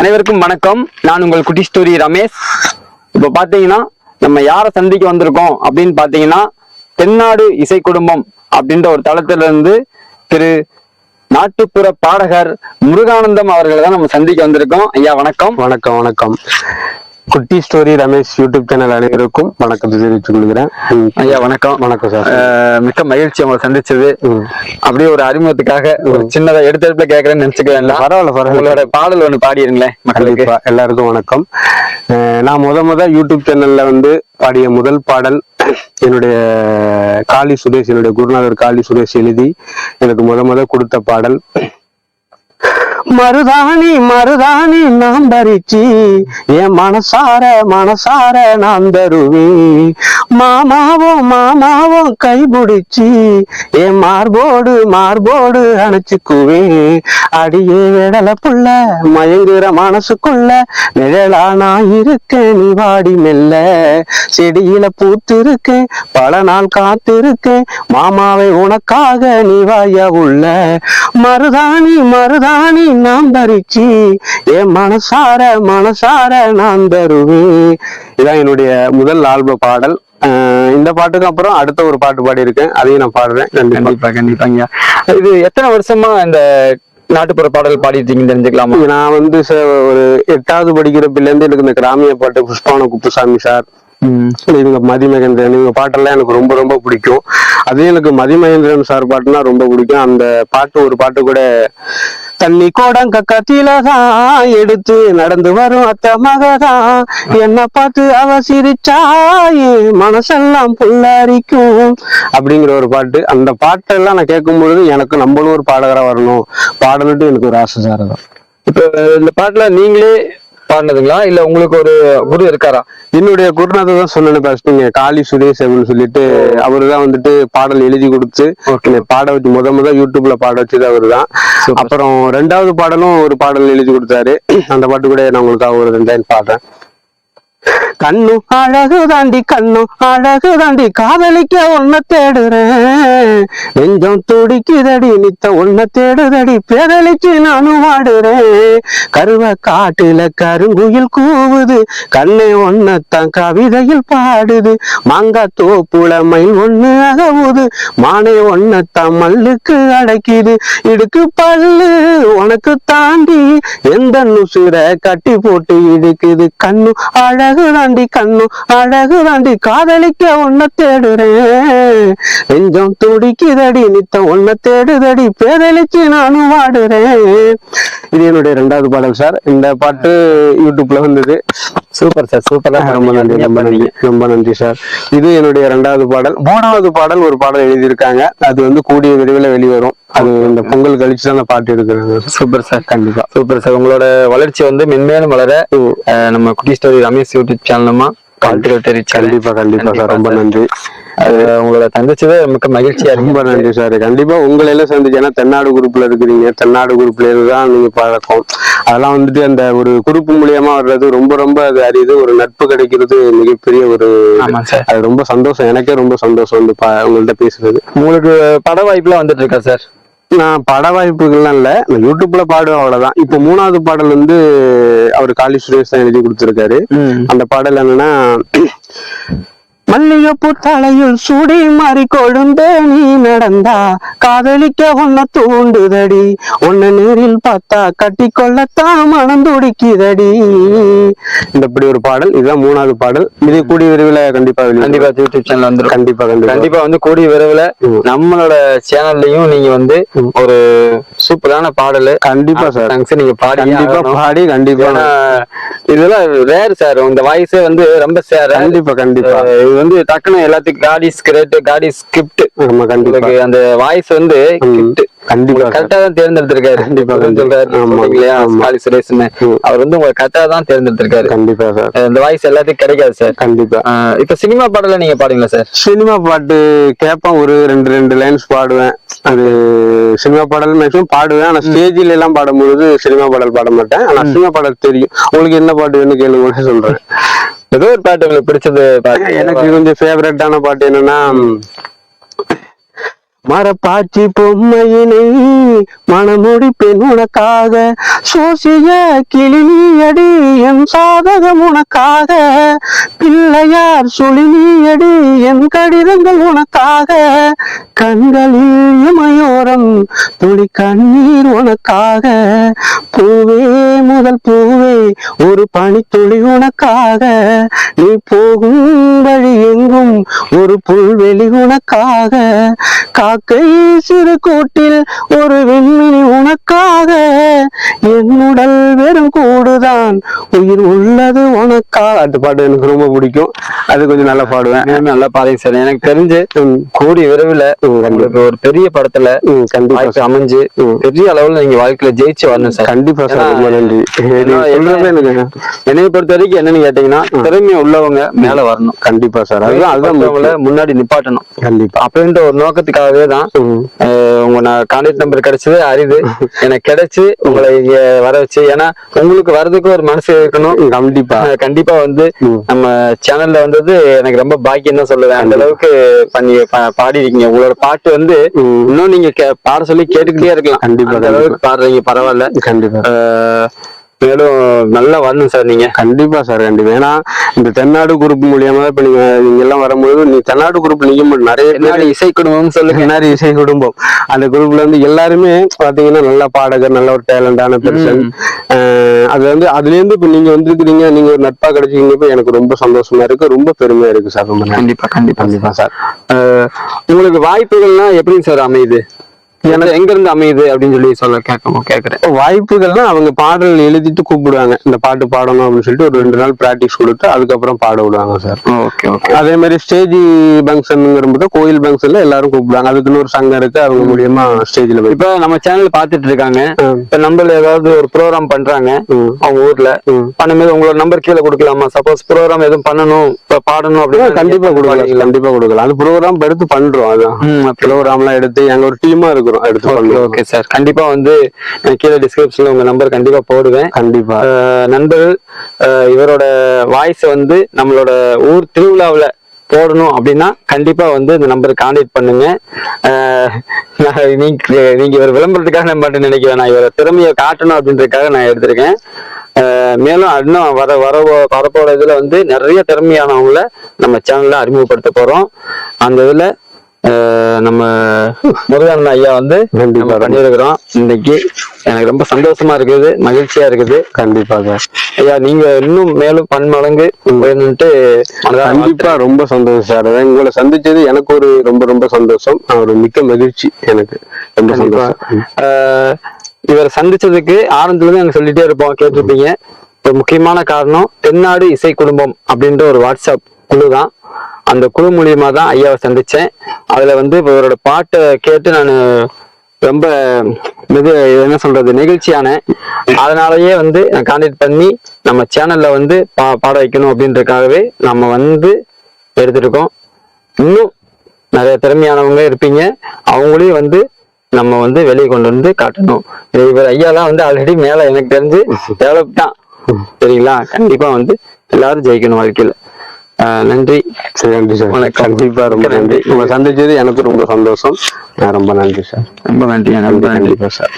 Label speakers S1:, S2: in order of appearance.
S1: அனைவருக்கும் வணக்கம். நான் உங்கள் குட்டி ஸ்டோரி ரமேஷ். இப்போ பார்த்தீங்கன்னா நம்ம யாரை சந்திக்க வந்திருக்கோம் அப்படின்னு பார்த்தீங்கன்னா தென்னாடு இசை குடும்பம் அப்படின்ற ஒரு தளத்துல இருந்து திரு நாட்டுப்புற பாடகர் முருகானந்தம் அவர்களை தான் நம்ம சந்திக்க வந்திருக்கோம். ஐயா வணக்கம்.
S2: வணக்கம் வணக்கம். குட்டி ஸ்டோரி ரமேஷ் யூடியூப் சேனல் அனைவருக்கும் வணக்கத்தை தெரிவித்துக் கொள்கிறேன்.
S1: ஐயா வணக்கம்.
S2: வணக்கம் சார்.
S1: மிக்க மகிழ்ச்சி உங்களை சந்திச்சது. அப்படியே ஒரு அறிமுகத்துக்காக ஒரு சின்னதா எடுத்தெடுப்புல கேட்கறேன்னு நினைச்சுக்க வேண்டாம்.
S2: பரவாயில்ல பரவாயில்ல.
S1: உங்களோட பாடல் ஒண்ணு பாடிருங்களேன் மக்களுக்கு.
S2: எல்லாருக்கும் வணக்கம். நான் முத முத யூடியூப் சேனல்ல வந்து பாடிய முதல் பாடல் என்னுடைய காளி சுரேஷ் என்னுடைய குருநாதர் காளி சுரேஷ் எழுதி எனக்கு முத முத கொடுத்த பாடல் மருதாணி மருதாணி நாம் பறிச்சு என் மனசார மனசார நான் தருவேன் மாமாவும் மாமாவோ கைபிடிச்சு என் மார்போடு மார்போடு அணைச்சுக்குவேன் அடியே விடல புள்ள மயங்குற மனசுக்குள்ள நிழலா நான் இருக்க நீ வாடி மெல்ல. செடியில பூத்திருக்கேன் பல நாள் காத்திருக்கேன் மாமாவை உனக்காக நீ வாயா உள்ள. மருதாணி மருதாணி நான் தரிச்சு என் மனசார மனசார நான் தருவேன். இதான் என்னுடைய முதல் ஆல்ப பாடல். இந்த பாட்டுக்கு அப்புறம் அடுத்த ஒரு பாட்டு பாடியிருக்கேன். அதையும் நான் பாடுறேன். கண்டிப்பா
S1: கண்டிப்பா கண்டிப்பாங்க. இது எத்தனை வருஷமா இந்த நாட்டுப்புற பாடல் பாடிட்டீங்கன்னு தெரிஞ்சுக்கலாமா?
S2: நான் வந்து ஒரு எட்டாவது படிக்கிற பிள்ளைந்து எனக்கு இந்த கிராமிய பாட்டு புஷ்பான குப்புசாமி சார் இவங்க மதிமகேந்திரன் இவங்க பாட்டெல்லாம் எனக்கு ரொம்ப ரொம்ப பிடிக்கும். அதே எனக்கு மதிமகேந்திரன் சார் பாட்டுனா ரொம்ப பிடிக்கும். அந்த பாட்டு ஒரு பாட்டு கூட தண்ணி கோடங்க கத்திலதான் தான் எடுத்து நடந்து வரும் அத்த மகதான் என்ன பார்த்து அவ சிரிச்சா மனசெல்லாம் புல்லரிக்கும். அப்படிங்கிற ஒரு பாட்டு. அந்த பாட்டெல்லாம் நான் கேட்கும் பொழுது எனக்கு நம்மளும் ஒரு பாடகரா வரணும். பாடணுட்டு எனக்கு ஒரு ஆசை சார் அதான்.
S1: இப்ப இந்த பாட்டுல நீங்களே பாடினதுங்களா? இல்ல உங்களுக்கு ஒரு குரு இருக்காரா?
S2: என்னுடைய குருநாதர் தான் சொன்னேன் ஃபர்ஸ்ட் நீங்க காளி சுரேஷ் அப்படின்னு சொல்லிட்டு அவரு தான் வந்துட்டு பாடல் எழுதி கொடுத்து பாட வச்சு முத முத யூடியூப்ல பாட வச்சது அவரு தான் அப்புறம் ரெண்டாவது பாடலும் ஒரு பாடல் எழுதி கொடுத்தாரு. அந்த பாட்டு கூட நான் உங்களுக்காக ஒரு ரெண்டு லைன் பாடுறேன். கண்ணு அழகு தாண்டி கண்ணு அழகு தாண்டி காதலிக்க ஒன்ன தேடுறேன். நெஞ்சம் துடிக்குதடி நித்த ஒன்ன தேடுதடி பேதலிச்சு நானும் வாடுறேன். கருவ காட்டுல கருங்குயில் கூவுது கண்ணே ஒன்னத்தான் கவிதையில் பாடுது. மாங்கா தோப்புல மயில் ஒண்ணு அகவுது மானே ஒன்னத்தான் மல்லுக்கு அடைக்குது. இடுக்கு பல்லு உனக்கு தாண்டி எந்த நுசுர கட்டி போட்டு இடுக்குது. கண்ணு அழகு தாண்டி கண்ணு அழகு தாண்டி காதலிக்க ஒன்ன தேடுறேன். நெஞ்சம் துடிக்குதடி நித்தம் ஒன்ன தேடுதடி பேதலிச்சு நானும் வாடுறேன். இது என்னுடைய ரெண்டாவது பாடல் சார். இந்த பாட்டு யூடியூப்ல வந்தது.
S1: சூப்பர் சார் சூப்பரா
S2: ரொம்ப நன்றி ரொம்ப நன்றி ரொம்ப நன்றி சார். இது என்னுடைய ரெண்டாவது பாடல். மூணாவது பாடல் ஒரு பாடல் எழுதியிருக்காங்க. அது வந்து கூடிய விரைவில் வெளிவரும். அது இந்த பொங்கல் கழிச்சு தான் பாட்டு எடுக்கிறாங்க
S1: சூப்பர் சார்.
S2: கண்டிப்பா.
S1: Super sir. உங்களோட வளர்ச்சி வந்து மென்மேலும் வளர நம்ம குட்டி ஸ்டோரி ரமேஷ் யூடியூப் சேனலுமா? வாழ்த்துக்கள் தெரிவிச்சாரு
S2: கண்டிப்பா கண்டிப்பா சார் ரொம்ப நன்றி.
S1: அஹ், உங்களோட சந்திச்சது மிக்க மகிழ்ச்சியா
S2: ரொம்ப நன்றி சார். கண்டிப்பா உங்களை எல்லாம் சந்திச்சு ஏன்னா தென்னாடு குரூப்ல இருக்கிறீங்க. தென்னாடு குரூப்ல இருந்து தான் நீங்க பழக்கம். அதெல்லாம் வந்துட்டு அந்த ஒரு குரூப் மூலியமா வர்றது ரொம்ப ரொம்ப அது அரிது ஒரு நட்பு கிடைக்கிறது மிகப்பெரிய ஒரு அது ரொம்ப சந்தோஷம். எனக்கே ரொம்ப சந்தோஷம் வந்து பா- உங்கள்ட்ட பேசுறது.
S1: உங்களுக்கு பட வாய்ப்புலாம் வந்துட்டு இருக்கா சார்?
S2: நான் பட வாய்ப்புகள்லாம் இல்ல. நான் யூடியூப்ல பாடுவேன் அவ்வளவுதான். இப்போ மூணாவது பாடல் வந்து அவர் காளி சுரேஷ் தான் எழுதி கொடுத்திருக்காரு. அந்த பாடல் என்னன்னா மல்லிகைப்பூ தலையில் சுடி மாறி கொழுந்தே நீ நடந்தா காதலிக்க உன்னை தூண்டுதடி. உன்னை நேரில் பார்த்தா கட்டி கொள்ளத்தான் மனம் துடிக்குதடி. இந்த இப்படி ஒரு பாடல் இதுதான் மூணாவது பாடல். இது கூடிய விரைவில் கண்டிப்பா.
S1: கண்டிப்பா யூடியூப் சேனல் வந்துடும்
S2: கண்டிப்பா கண்டிப்பா.
S1: கண்டிப்பா வந்து கூடிய விரைவில். நம்மளோட சேனல்லையும் நீங்க வந்து. ஒரு சூப்பரான பாடல்.
S2: கண்டிப்பா சார்.
S1: நீங்க பாடி
S2: கண்டிப்பா பாடி கண்டிப்பா.
S1: இதெல்லாம் ரேர் சார். இந்த வாய்ஸே வந்து ரொம்ப சேர்
S2: கண்டிப்பா கண்டிப்பா.
S1: இது வந்து டக்குன்னு எல்லாத்துக்கும் காடி ஸ்கிரிப்ட் காடி ஸ்கிரிப்ட் அந்த வாய்ஸ் வந்து
S2: கண்டிப்பா.
S1: கரெக்டா தான் தேர்ந்தெடுத்திருக்காரு.
S2: கண்டிப்பா.
S1: அவர் வந்து உங்களை கரெக்டா தான் தேர்ந்தெடுத்திருக்காரு.
S2: கண்டிப்பா சார்
S1: இந்த வாய்ஸ் எல்லாத்துக்கும் கிடைக்காது சார்
S2: கண்டிப்பா.
S1: இப்ப சினிமா பாடல நீங்க பாடுங்களா சார்
S2: சினிமா பாட்டு கேட்பேன். ஒரு ரெண்டு ரெண்டு லைன்ஸ் பாடுவேன். அது சினிமா பாடல் மேக்ஸிமம் பாடுவேன். ஆனா ஸ்டேஜில எல்லாம் பாடும்பொழுது சினிமா பாடல் பாட மாட்டேன். ஆனா சினிமா பாடல் தெரியும். உங்களுக்கு என்ன பாட்டு வேணும் கேளுங்க சொல்றேன்.
S1: ஏதோ ஒரு பாட்டு உங்களுக்கு பிடிச்சது பாட்டு.
S2: எனக்கு கொஞ்சம் ஃபேவரட்டான பாட்டு என்னன்னா மரப்பாச்சி பொம்மையினை பெண் உனக்காக. சோசிய கிளினியடி என் சாதகம் உனக்காக. பிள்ளையார் சுழினியடி என் கடிதங்கள் உனக்காக. கண்களில் இமையோரம் துளி கண்ணீர் உனக்காக. பூவே முதல் பூவே ஒரு பனித்துளி உனக்காக. நீ போகும் வழி எங்கும் ஒரு புல்வெளி உனக்காக. காக்கை சிறு கூட்டில் ஒரு விண்மினி உனக்காக என் உடல் வெறும் கூடுதான். உயிர் உள்ளது உனக்காக அந்த பாட்டு எனக்கு ரொம்ப பிடிக்கும். அது கொஞ்சம் நல்லா பாடுவேன்.
S1: நல்லா பாருங்க சார். எனக்கு தெரிஞ்சு கூடிய விரைவில் ஒரு பெரிய படத்துல
S2: கண்டிப்பா
S1: அமைஞ்சு. பெரிய அளவுல நீங்க வாழ்க்கையில ஜெயிச்சு வரணும் சார்.
S2: கண்டிப்பா சார். ரொம்ப நன்றி.
S1: என்னைய பொறுத்த வரைக்கும் என்னன்னு கேட்டீங்கன்னா திறமை உள்ளவங்க மேல வரணும்.
S2: கண்டிப்பா சார். அதுதான் அதுதான்.
S1: முன்னாடி நிப்பாட்டணும்.
S2: கண்டிப்பா.
S1: அப்படின்ற ஒரு நோக்கத்துக்காகவே தான் உங்க நான் கான்டாக்ட் நம்பர் கிடைச்சது அரிது. எனக்கு கிடைச்சு உங்களை இங்க வர வச்சு ஏன்னா உங்களுக்கு வர்றதுக்கு ஒரு மனசு இருக்கணும்.
S2: கண்டிப்பா.
S1: கண்டிப்பா வந்து. நம்ம சேனல்ல வந்தது எனக்கு ரொம்ப பாக்கியம் தான் சொல்லுவேன். அந்த அளவுக்கு பண்ணி பா- பாடிருக்கீங்க. உங்களோட பாட்டு வந்து. இன்னும் நீங்க பாட சொல்லி கேட்டுக்கிட்டே இருக்கலாம்.
S2: கண்டிப்பா,
S1: அந்த அளவுக்கு பாடுறீங்க பரவாயில்ல.
S2: கண்டிப்பா.
S1: மேலும் நல்லா வரணும் சார் நீங்க.
S2: கண்டிப்பா சார் கண்டிப்பா. ஏன்னா இந்த தென்னாடு குரூப் மூலியமா இப்ப நீங்க நீங்க எல்லாம் வரும்போது நீ தென்னாடு குரூப் நீங்க மட்டும் நிறைய
S1: பின்னாடி இசை குடும்பம் சொல்லுங்க.
S2: தென்னாடு இசை குடும்பம். அந்த குரூப்ல வந்து எல்லாருமே பாத்தீங்கன்னா நல்ல பாடகர் நல்ல ஒரு டேலண்டான பெர்சன் அது வந்து அதுல இருந்து இப்ப நீங்க வந்திருக்கிறீங்க நீங்க ஒரு நட்பா கிடைச்சீங்க இப்ப எனக்கு ரொம்ப சந்தோஷமா இருக்கு. ரொம்ப பெருமையா இருக்கு சார் ரொம்ப நன்றி.
S1: கண்டிப்பா கண்டிப்பா
S2: கண்டிப்பா சார்.
S1: உங்களுக்கு வாய்ப்புகள்லாம் எப்படி சார் அமையுது? எனக்கு எங்க இருந்து அமையுது அப்படின்னு சொல்லி சொல்ல கேட்க கேக்குறேன்
S2: வாய்ப்புகள்னா அவங்க பாடல் எழுதிட்டு கூப்பிடுவாங்க. இந்த பாட்டு பாடணும் அப்படின்னு சொல்லிட்டு ஒரு ரெண்டு நாள் பிராக்டிஸ் கொடுத்து அதுக்கப்புறம் பாட விடுவாங்க சார்
S1: ஓகே ஓகே.
S2: அதே மாதிரி ஸ்டேஜ் ஃபங்க்ஷனுங்கிறப்ப கோயில் ஃபங்க்ஷன்ல எல்லாரும் கூப்பிடுவாங்க. அதுக்குன்னு ஒரு சங்கம் இருக்கு. அவங்க மூலியமா ஸ்டேஜ்ல போய்
S1: இப்ப நம்ம சேனல் பாத்துட்டு இருக்காங்க. இப்ப நம்மள ஏதாவது ஒரு ப்ரோக்ராம் பண்றாங்க. அவங்க ஊர்ல. பண்ணும்போது உங்களோட நம்பர் கீழே கொடுக்கலாமா? சப்போஸ் ப்ரோக்ராம் எதுவும் பண்ணணும் இப்ப பாடணும் அப்படின்னு
S2: கண்டிப்பா கொடுக்கலாம் கண்டிப்பா கொடுக்கலாம். அது ப்ரோக்ராம் எடுத்து பண்றோம் அதான். ப்ரோக்ராம் எல்லாம் எடுத்து எங்க ஒரு டீமா இருக்கிறோம் எடுத்து
S1: ஓகே சார் கண்டிப்பா வந்து நான் கீழே டிஸ்கிரிப்ஷன்ல உங்க நம்பர் கண்டிப்பா போடுவேன்.
S2: கண்டிப்பா.
S1: நண்பர்கள் அஹ் இவரோட வாய்ஸ் வந்து நம்மளோட ஊர் திருவிழாவுல போடணும் அப்படின்னா கண்டிப்பா வந்து இந்த நம்பருக்கு கான்டாக்ட் பண்ணுங்க. நீங்க நீங்க இவர் விளம்பரத்துக்காக நான் மட்டும் நினைக்கிறேன் நான் இவர திறமையை காட்டணும் அப்படின்றதுக்காக நான் எடுத்திருக்கேன். மேலும் இன்னும் வர வர வரப்போற இதுல வந்து நிறைய திறமையானவங்கள நம்ம சேனல்ல அறிமுகப்படுத்த போறோம். அந்த இதுல நம்ம முருகன் ஐயா வந்து
S2: கண்டிப்பா.
S1: பண்ணியிருக்கிறோம். இன்னைக்கு எனக்கு ரொம்ப சந்தோஷமா இருக்குது மகிழ்ச்சியா இருக்குது.
S2: கண்டிப்பா சார்.
S1: ஐயா நீங்க இன்னும் மேலும் பன்மடங்கு மனதார
S2: கண்டிப்பா ரொம்ப சந்தோஷம் சார். உங்களை சந்திச்சது எனக்கு ஒரு ரொம்ப ரொம்ப சந்தோஷம். ஒரு மிக்க மகிழ்ச்சி எனக்கு. ரொம்ப. சந்தோஷம்.
S1: இவரை சந்திச்சதுக்கு ஆரம்பத்துல இருந்து எனக்கு சொல்லிட்டே இருப்போம் கேட்டிருப்பீங்க. ஒரு முக்கியமான காரணம் தென்னாடு இசை குடும்பம் அப்படின்ற ஒரு வாட்ஸ்அப் குழு தான் அந்த குழு மூலியமா தான் ஐயாவை சந்திச்சேன். அதுல வந்து இவரோட பாட்டை கேட்டு நான் ரொம்ப மிக என்ன சொல்றது நெகிழ்ச்சியான அதனாலயே வந்து நான் கான்டாக்ட் பண்ணி நம்ம சேனல்ல வந்து பா பாட வைக்கணும் அப்படின்றதுக்காகவே நம்ம வந்து எடுத்துருக்கோம் இன்னும் நிறைய திறமையானவங்க இருப்பீங்க. அவங்களையும் வந்து நம்ம வந்து வெளியே கொண்டு வந்து காட்டணும். இவர் ஐயாலாம் வந்து ஆல்ரெடி மேல எனக்கு தெரிஞ்சு டெவலப் தான் சரிங்களா? கண்டிப்பா வந்து எல்லாரும் ஜெயிக்கணும் வாழ்க்கையில. நன்றி.
S2: சரி நன்றி சார்.
S1: வணக்கம்.
S2: கண்டிப்பா ரொம்ப நன்றி. உங்களை சந்திச்சது எனக்கு ரொம்ப சந்தோஷம். ரொம்ப நன்றி சார்.
S1: ரொம்ப நன்றி. ரொம்ப நன்றி.
S2: கண்டிப்பா சார்.